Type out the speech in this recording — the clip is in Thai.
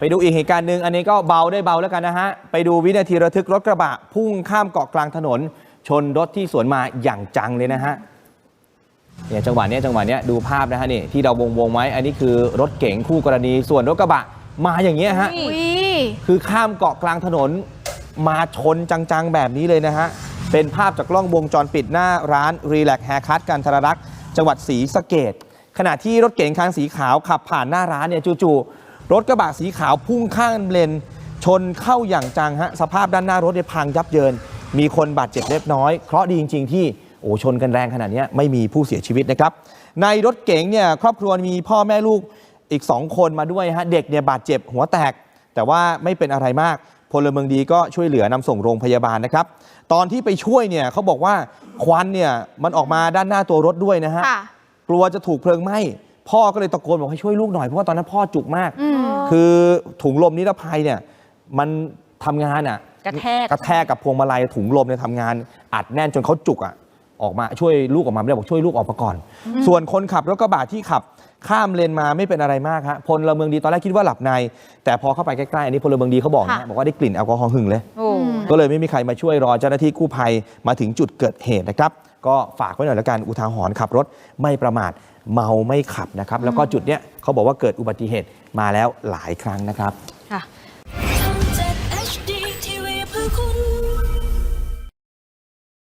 ไปดูอีกเหตุการณ์หนึ่งอันนี้ก็เบาได้เบาแล้วกันนะฮะ ไปดูวินาทีระทึกรถกระบะ พุ่งข้ามเกาะกลางถนน ชนรถที่สวนมาอย่างจังเลยนะฮะเนี่ยจังหวะเนี้ยจังหวะเนี้ยดูภาพนะฮะนี่ที่เราวงวงๆไว้ อันนี้คือรถเก๋งคู่กรณีส่วนรถกระบะ มาอย่างเงี้ยฮะอุ้ยคือข้ามเกาะกลางถนน มาชนจังๆแบบนี้เลยนะฮะเป็นภาพจากกล้องวงจรปิดหน้าร้านรีแลกแฮร์คัทกันทรรักษ์จังหวัดศรีสะเกดขณะที่รถเก๋งคันสีขาวขับผ่านหน้าร้านเนี่ยจู่ๆ รถกระบะสีขาวพุ่งข้ามเลน ชนเข้าอย่างจังฮะสภาพด้านหน้ารถเนี่ยพังยับเยิน มีคนบาดเจ็บเล็กน้อยเคราะห์ดีจริง ๆ ที่โอ้ชนกันแรงขนาดเนี้ยไม่มีผู้เสียชีวิตนะครับ ในรถเก๋งเนี่ยครอบครัวมีพ่อแม่ลูกอีก 2 คนมาด้วยฮะเด็กเนี่ยบาดเจ็บหัวแตก แต่ว่าไม่เป็นอะไรมากพลเมืองดีก็ช่วยเหลือนำส่งโรงพยาบาลนะครับ ตอนที่ไปช่วยเนี่ยเขาบอกว่าควันเนี่ยมันออกมาด้านหน้าตัวรถด้วยนะฮะค่ะกลัวจะถูกเพลิงไหม้พ่อก็เลยตะโกนบอกให้ช่วยลูกหน่อยเพราะว่าตอนนั้นพ่อจุกมากอืม คือถุงลมนิรภัยเนี่ยมันทำงานอะกระแทกกระแทกกับพวงมาลัยถุงลมเนี่ยทำงานอัดแน่นจนเขาจุกอะออกมาช่วยลูกออกมาไม่ได้บอกช่วยลูกออกมาก่อน ส่วนคนขับรถกระบะที่ขับข้ามเลนมาไม่เป็นอะไรมากฮะพลเมืองดีตอนแรกคิดว่าหลับใน แต่พอเข้าไปใกล้ๆอันนี้พลเมืองดีเขาบอกนะค่ะบอกว่าได้กลิ่นแอลกอฮอล์หึงเลยโอ้ก็เลยไม่มีใครมาช่วยรอเจ้าหน้าที่กู้ภัยมาถึงจุดเกิดเหตุนะครับ ก็ฝากไว้หน่อยแล้วกันอุทาหรณ์ขับรถไม่ประมาทเมาไม่ขับนะครับ แล้วก็จุดเนี้ยเขาบอกว่าเกิดอุบัติเหตุมาแล้วหลายครั้งนะครับ ค่ะ